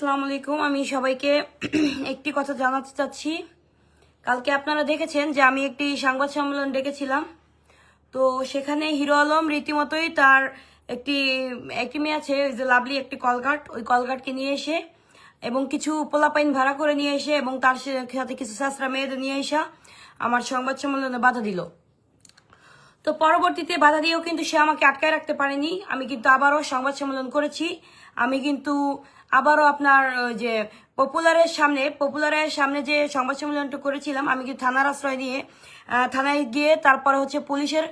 আসসালামু আলাইকুম। আমি সবাইকে একটি কথা জানাতে চাচ্ছি। কালকে আপনারা দেখেছেন যে আমি একটি সংবাদ সম্মেলন ডেকেছিলাম। তো সেখানে হিরো আলম রীতিমতোই তার একটি একটি মেয়ে আছে ওই যে লাভলি, একটি কলকাট ওই কলকাটকে নিয়ে এসে এবং কিছু পোলাপাইন ভাড়া করে নিয়ে এসে এবং তার সাথে কিছু শাস্ত্রা মেয়েদের নিয়ে এসে আমার সংবাদ সম্মেলনে বাধা দিল। তো পরবর্তীতে বাধা দিয়েও কিন্তু সে আমাকে আটকায় রাখতে পারেনি। আমি কিন্তু আবারও সংবাদ সম্মেলন করেছি। আমি কিন্তু আবারও আপনার যে পপুলারের সামনে পপুলারের সামনে যে সংবাদ সম্মেলনটা করেছিলাম, আমি কিন্তু থানার আশ্রয় নিয়ে থানায় গিয়ে তারপরে হচ্ছে পুলিশের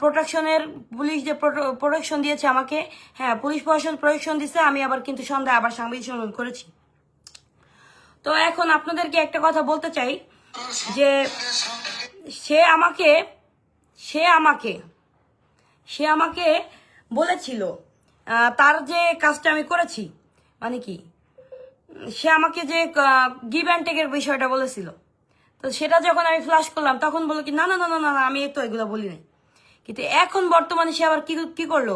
প্রোটেকশনের, পুলিশ যে প্রোটেকশন দিয়েছে আমাকে হ্যাঁ পুলিশ প্রশাসন প্রোটেকশন দিচ্ছে আমি আবার কিন্তু সন্ধ্যায় আবার সাংবাদিক সম্মেলন করেছি। তো এখন আপনাদেরকে একটা কথা বলতে চাই, যে সে আমাকে সে আমাকে সে আমাকে বলেছিল তার যে কাজটা আমি করেছি মানে কি, সে আমাকে যে গিভ অ্যান্ড টেকের বিষয়টা বলেছিল। তো সেটা যখন আমি ফ্লাশ করলাম, তখন বলল কি, না না না না না আমি তো এগুলো বলি নাই। কিন্তু এখন বর্তমানে সে আবার কি কি করল?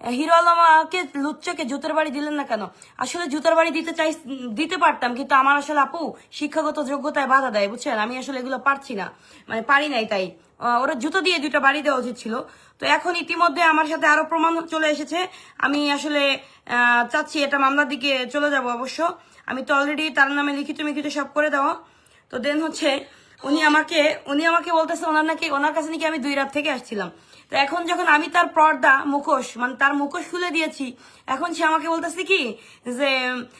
হিরো আলমাকে লুচ্চকে জুতোর বাড়ি দিলেন না কেন? আসলে জুতোর বাড়ি দিতে চাই, দিতে পারতাম, কিন্তু আমার আসলে আপু শিক্ষাগত যোগ্যতায় বাধা দেয়, বুঝছেন? আমি আসলে এগুলো পারছি না মানে পারি নাই তাই। ওরা জুতো দিয়ে দুইটা বাড়ি দেওয়া উচিত ছিল। তো এখন ইতিমধ্যে আমার সাথে আরও প্রমাণ চলে এসেছে। আমি আসলে চাচ্ছি এটা মামলার দিকে চলে যাব অবশ্য। আমি তো অলরেডি তার নামে লিখিত মিখিত সব করে দেওয়া। তো দেন হচ্ছে, উনি আমাকে উনি আমাকে বলতেছে, ওনার নাকি, ওনার কাছে নাকি আমি দুই রাত থেকে আসছিলাম। তো এখন যখন আমি তার পর্দা, মুখোশ মানে তার মুখোশ খুলে দিয়েছি, এখন সে আমাকে বলতেছে কি? যে,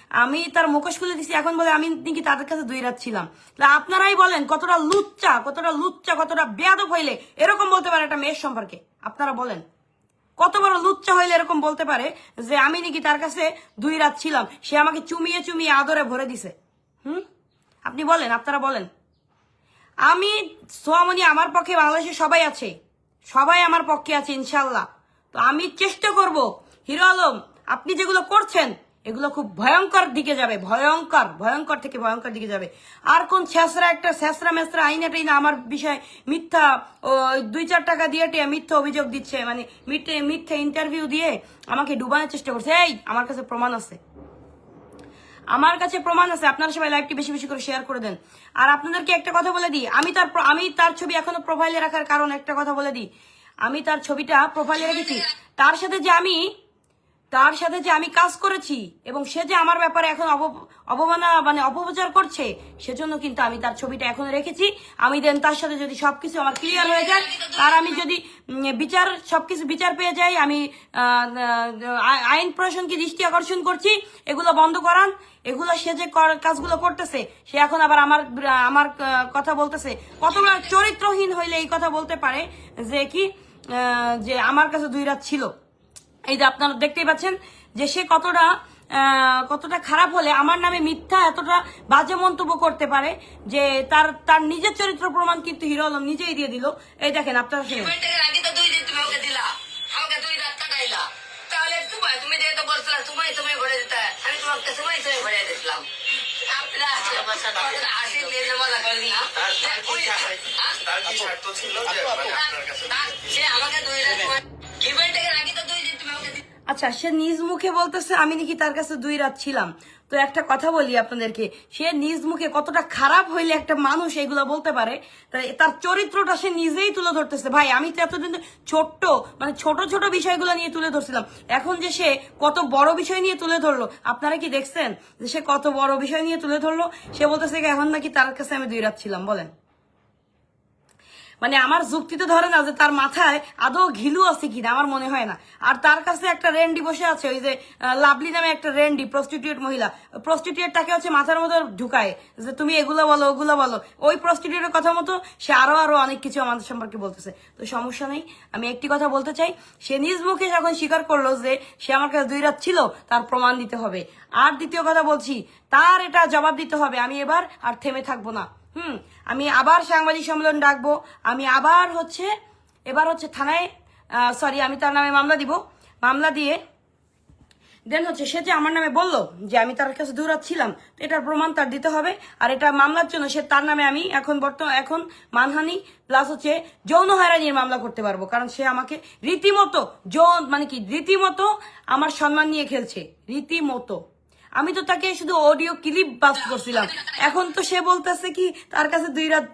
আমি তার মুখোশ খুলে দিয়েছি এখন বলে আমি নাকি তাদের কাছে দুই রাত ছিলাম। তা আপনারাই বলেন, কতটা লুচ্চা কতটা লুচ্চা, কতটা বেয়াদব হইলে এরকম বলতে পারে একটা মেয়ের সম্পর্কে? আপনারা বলেন। কত বড় লুচ্চা হইলে এরকম বলতে পারে যে, আমি নাকি তার কাছে দুই রাত ছিলাম, সে আমাকে চুমিয়ে চুমিয়ে আদরে ভরে দিছে। হুম? আপনি বলেন, আপনারা বলেন। আমি সোয়ামনি আমার পক্ষে বাংলাদেশে সবাই আছে। সবাই আমার পক্ষে আছে ইনশাল্লাহ তো আমি চেষ্টা করব, হিরো আলম, আপনি যেগুলো করছেন, এগুলো খুব ভয়ঙ্কর দিকে যাবে, ভয়ঙ্কর ভয়ঙ্কর থেকে ভয়ঙ্কর দিকে যাবে। আর কোন ছেসরা একটা ছেসরা মেসরা আইনা টাইনা আমার বিষয়ে মিথ্যা দুই চার টাকা দিয়ে টিয়া মিথ্যা অভিযোগ দিচ্ছে মানে মিথ্যে, মিথ্যা ইন্টারভিউ দিয়ে আমাকে ডুবানোর চেষ্টা করছে। এই, আমার কাছে প্রমাণ আছে। আমার কাছে প্রমাণ আছে, আপনারা সবাই লাইভটি বেশি বেশি করে শেয়ার করে দেন। আর আপনাদেরকে একটা কথা বলে দিই, আমি তার আমি তার ছবি এখনও প্রোফাইলে রাখার কারণ একটা কথা বলে দিই। আমি তার ছবিটা প্রোফাইলে রেখেছি। তার সাথে যে আমি তার সাথে যে আমি কাজ করেছি এবং সে যে আমার ব্যাপারে এখন অব- অবমাননা মানে অপপ্রচার করছে, সেজন্য কিন্তু আমি তার ছবিটা এখন রেখেছি। আমি দেন তার সাথে যদি সবকিছু আমার ক্লিয়ার হয়ে যায়, তার আমি যদি বিচার, সবকিছু বিচার পেয়ে যাই, আমি আইন প্রশাসনকে দৃষ্টি আকর্ষণ করছি, এগুলো বন্ধ করান। এগুলো সে যে কাজগুলো করতেছে, সে এখন আবার আমার আমার কথা বলতেছে। কতটা চরিত্রহীন হইলে এই কথা বলতে পারে, যে কি যে আমার কাছে দুই রাত ছিল। এই যে আপনারা দেখতেই পাচ্ছেন যে সে কতটা কতটা খারাপ হলে আমার নামে মিথ্যা এতটা বাজে মন্তব্য করতে পারে যে তার তার নিজের চরিত্র প্রমাণ কিন্তু হিরো আলম নিজেই দিয়ে দিল। এই দেখেন আপনারা আমাকে দুই রাত পেমেন্টের আগে তো দুই দিন তুমি আমাকে দিলা। আচ্ছা সে নিজ মুখে বলতেছে, আমি নাকি তার কাছে দুই রাত ছিলাম। তো একটা কথা বলি আপনাদেরকে, সে নিজ মুখে কতটা খারাপ হইলে একটা মানুষ এগুলো বলতে পারে তার চরিত্রটা সে নিজেই তুলে ধরতেছে। ভাই, আমি তো এতদিন ছোট্ট মানে ছোট ছোট বিষয়গুলো নিয়ে তুলে ধরছিলাম। এখন যে সে কত বড় বিষয় নিয়ে তুলে ধরলো, আপনারা কি দেখছেন? যে সে কত বড় বিষয় নিয়ে তুলে ধরলো, সে বলতেছে এখন নাকি তার কাছে আমি দুই রাত ছিলাম। বলেন। মানে আমার যুক্তিতে ধরে না যে তার মাথায় আদৌ ঘিলু আছে কিনা, আমার মনে হয় না। আর তার কাছে একটা রেন্ডি বসে আছে, ওই যে লাভলি নামে একটা রেন্ডি প্রস্টিটিউট মহিলা। প্রস্টিটিউট তাকে হচ্ছে মাথার মধ্যে ঢুকায়, যে তুমি এগুলো বলো, ওগুলো বলো। ওই প্রস্টিটিউটের কথা মতো সে আরও আরও অনেক কিছু আমাদের সম্পর্কে বলতেছে। তো সমস্যা নেই, আমি একটি কথা বলতে চাই, সে নিজ মুখে যখন স্বীকার করল যে সে আমার কাছে দুই রাত ছিল, তার প্রমাণ দিতে হবে। আর দ্বিতীয় কথা বলছি, তার এটা জবাব দিতে হবে, আমি এবার আর থেমে থাকব না। হুম, আমি আবার সাংবাদিক সম্মেলন ডাকবো। আমি আবার হচ্ছে, এবার হচ্ছে থানায় সরি আমি তার নামে মামলা দিব। মামলা দিয়ে দেন হচ্ছে সে যে আমার নামে বলল যে আমি তার কাছে দূরাত ছিলাম তো এটার প্রমাণ তার দিতে হবে। আর এটা মামলার জন্য সে তার নামে আমি এখন বর্তমান, এখন মানহানি প্লাস হচ্ছে যৌন হয়রানির মামলা করতে পারব। কারণ সে আমাকে রীতিমতো, যৌন মানে কি, রীতিমতো আমার সম্মান নিয়ে খেলছে। রীতিমতো। আমি তো তাকে শুধু অডিও ক্লিপ বাস করছিলাম। এখন তো সে বলতেছে কি, তার কাছে দুই রাত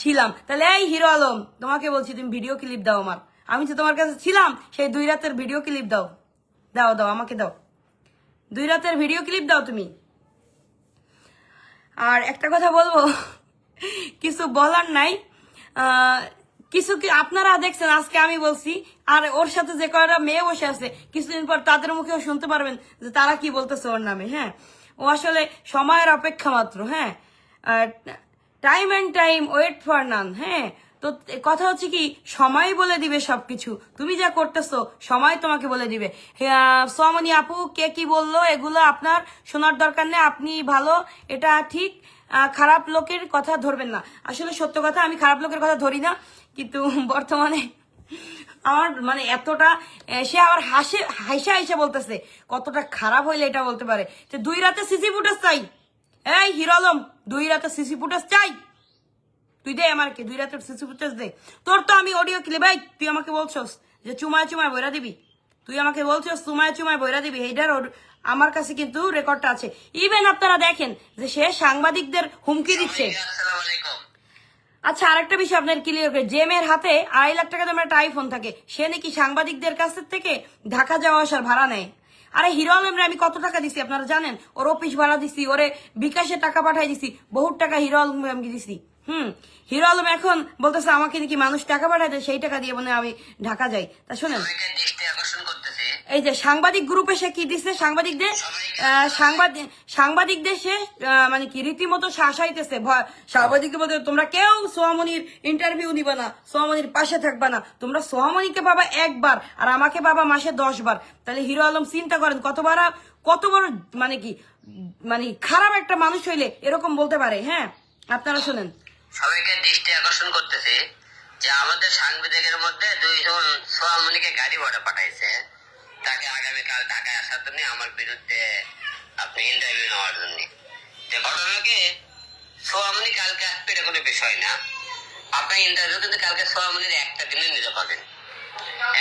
ছিলাম। তাহলে এই হিরো আলম, তোমাকে বলছি তুমি ভিডিও ক্লিপ দাও আমার। আমি তো তোমার কাছে ছিলাম, সেই দুই রাতের ভিডিও ক্লিপ দাও। দাও দাও, আমাকে দাও। দুই রাতের ভিডিও ক্লিপ দাও তুমি। আর একটা কথা বলব, কিছু বলার নাই। কিছু কি আপনারা দেখছেন? আজকে আমি বলছি, আর ওর সাথে যে কয়টা মেয়ে বসে আছে, কিছুদিন পর তাদের মুখেও শুনতে পারবেন যে তারা কি বলতেছে ওর নামে হ্যাঁ? ও আসলে সময়ের অপেক্ষা মাত্র হ্যাঁ? Time and time wait for none হ্যাঁ? তো কথা হচ্ছে কি, সময় বলে দিবে সবকিছু। তুমি যা করতেছো, সময় তোমাকে বলে দিবে। সোমনি আপু, কে কি বলল? এগুলো আপনার শোনার দরকার নেই, আপনি ভালো, এটা ঠিক। খারাপ লোকের কথা ধরবেন না। আসলে সত্য কথা, আমি খারাপ লোকের কথা ধরি না, কিন্তু বর্তমানে আমার মানে এতটা সে আবার হাসে হাসা হাসা বলতেছে, কতটা খারাপ হইলে এটা বলতে পারে। যে দুই রাতে সিসি ফুটেজ চাই। এই হিরো আলম, দুই রাতে সিসি ফুটেজ চাই। তুই দে আমার কি দুই রাতের সিসি ফুটেজ দে। তোর তো আমি অডিও ক্লিপ ভাই তুই আমাকে বলছস যে চুমায় চুমায় বইরা দিবি। তুই আমাকে বলছস চুমায় চুমায় বইরা দিবি এইটার আমার কাছে কিন্তু রেকর্ডটা আছে। ইভেন আপনারা দেখেন যে সে সাংবাদিকদের হুমকি দিচ্ছে। আচ্ছা আরেকটা বিষয় আপনার ক্লিয়ার করে। যে মেয়ের হাতে আড়াই লাখ টাকা দামের একটা আইফোন থাকে। সে নাকি সাংবাদিকদের কাছ থেকে ঢাকা যাওয়া আসার ভাড়া নেয়? আরে হিরো আলমরে আমি কত টাকা দিছি আপনারা জানেন? ওর অফিস ভাড়া দিছি ওরে বিকাশে টাকা পাঠাই দিছি। বহুত টাকা হিরো আলম আমি দিছি। হুম হিরো আলম এখন বলতেছে আমাকে নাকি মানুষ টাকা পাঠায় দেয় সেই টাকা দিয়ে মানে আমি ঢাকা যাই। তা শোনেন সবাইকে দৃষ্টি আকর্ষণ করতেছি এই যে সাংবাদিক গ্রুপে সে কি দিচ্ছে সাংবাদিকদের সাংবাদিক সাংবাদিকদের সে মানে কি রীতিমতো শাসাইতেছে। সাংবাদিকদের বলতে তোমরা কেউ সোহামনির ইন্টারভিউ নিবে না সোহামনির পাশে থাকবে না। তোমরা সোহামনিকে পাবা একবার আর আমাকে পাবা মাসে দশ বার তাহলে হিরো আলম চিন্তা করেন কতবার কত বড় মানে কি মানে খারাপ একটা মানুষ হইলে এরকম বলতে পারে হ্যাঁ? আপনারা শোনেন। সবাইকে দৃষ্টি আকর্ষণ করতেছি যে আমাদের সাংবাদিকের মধ্যে দুইজন সোহামণিকে গাড়ি ভাড়া পাঠাইছে। তাকে আগামীকাল ঢাকায় আসার জন্য আমার বিরুদ্ধে আপনি ইন্টারভিউ নেওয়ার জন্য। যে ঘটনা কি কালকে আসবে এটা কোনো বিষয় না। আপনার ইন্টারভিউ কিন্তু কালকে সোহামণির একটা দিনে নিতে পারবেন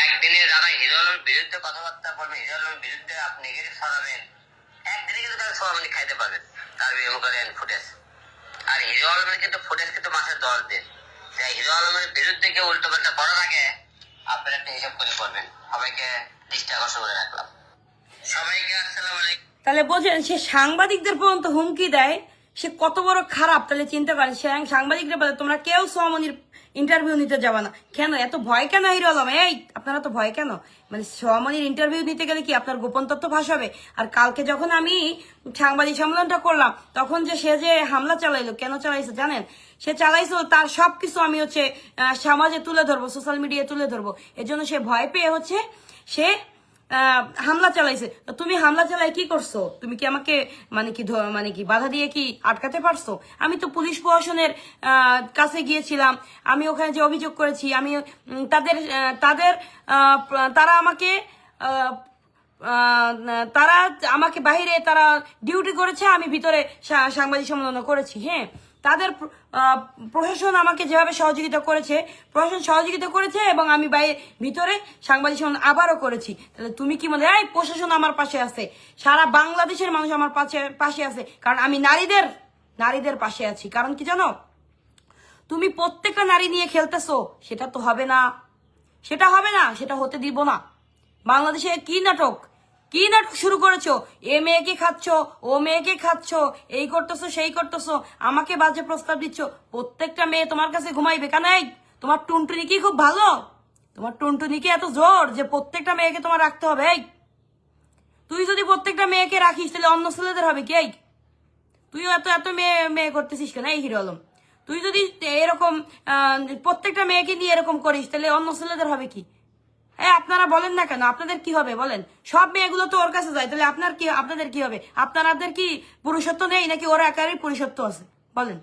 একদিনে যারা হিরো আলমের বিরুদ্ধে কথাবার্তা বলবেন বিরুদ্ধে আপনি একদিনে কিন্তু সোহামণি খাইতে পারবেন তার করেন ফুটেজ। আর হিরো আলমের কিন্তু ফুটেজ কিন্তু মাসে দশ দিন। হিরো আলমের বিরুদ্ধে কেউ উল্টো পাল্টা করার আগে আপনারা একটা হিসাব করে করবেন সবাইকে দৃষ্টি আকর্ষণ করে রাখলাম। সবাইকে আসসালামু আলাইকুম। তাহলে বলছেন সে সাংবাদিকদের পর্যন্ত হুমকি দেয় সে কত বড় খারাপ, তাহলে চিন্তা করেন সে সাংবাদিকরা বলে, তোমরা কেউ সোহামনির ইন্টারভিউ নিতে যাবে না। কেন? এত ভয় কেন হিরো আলম? এই, আপনারা তো ভয় কেন? মানে সোহামনির ইন্টারভিউ নিতে গেলে কি আপনার গোপন তথ্য ফাঁস হবে? আর কালকে যখন আমি সাংবাদিক সম্মেলনটা করলাম, তখন যে সে যে হামলা চালাইলো, কেন চালাইছে জানেন? সে চালাইছিল, তার সবকিছু আমি হচ্ছে সমাজে তুলে ধরবো সোশ্যাল মিডিয়ায় তুলে ধরবো। এজন্য সে ভয় পেয়ে হচ্ছে, সে হামলা চালাইছে। তুমি হামলা চালাই কি করছ? তুমি কি আমাকে মানে কি মানে কি বাধা দিয়ে কি আটকাতে পারছ? আমি তো পুলিশ প্রশাসনের কাছে গিয়েছিলাম। আমি ওখানে যে অভিযোগ করেছি, আমি তাদের তাদের তারা আমাকে তারা আমাকে বাইরে তারা ডিউটি করেছে, আমি ভিতরে সাংবাদিক সম্মেলন করেছি হ্যাঁ। তাদের প্রশাসন আমাকে যেভাবে সহযোগিতা করেছে, প্রশাসন সহযোগিতা করেছে এবং আমি বাইরে ভিতরে সাংবাদিক সম্মেলন আবারও করেছি। তাহলে তুমি কি মনে হয় প্রশাসন আমার পাশে আছে। সারা বাংলাদেশের মানুষ আমার পাশে পাশে আছে। কারণ আমি নারীদের নারীদের পাশে আছি। কারণ কি জানো? তুমি প্রত্যেকটা নারী নিয়ে খেলতেছো, সেটা তো হবে না। সেটা হবে না, সেটা হতে দিব না। বাংলাদেশে কি নাটক? কি নাটক শুরু করেছ? এ মেয়েকে খাচ্ছ? ও মেয়েকে খাচ্ছ? এই করতেছো, সেই করতেছো। আমাকে বাজে প্রস্তাব দিচ্ছ। প্রত্যেকটা মেয়ে তোমার কাছে ঘুমাইবে। কেন এই তোমার টুনটুনি কি খুব ভালো? তোমার টুনটুনি কি এত জোর যে প্রত্যেকটা মেয়েকে তোমার রাখতে হবে? এই, তুই যদি প্রত্যেকটা মেয়েকে রাখিস, তাহলে অন্য ছেলেদের হবে কি? এই তুই এত এত মেয়ে মেয়ে করতেছিস কেন? এই হিরো আলম, তুই যদি এরকম প্রত্যেকটা মেয়েকে নিয়ে এরকম করিস, তাহলে অন্য ছেলেদের হবে কি? আপনারা বলেন না কেন? আপনাদের কি হবে বলেন? সব মেয়েগুলো তো ওর কাছে যায়, তাহলে আপনার কি, আপনাদের কি হবে? আপনাদের কি পুরুষত্ব নেই নাকি ওরা একারই পুরুষত্ব আছে? বলেন।